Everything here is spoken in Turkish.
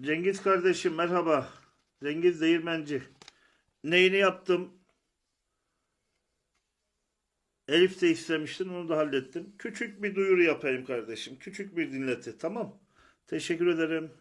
Cengiz kardeşim merhaba. Cengiz Değirmenci. Neyini yaptım? Elif de istemiştin onu da hallettim. Küçük bir duyuru yapayım kardeşim. Küçük bir dinleti tamam. Teşekkür ederim.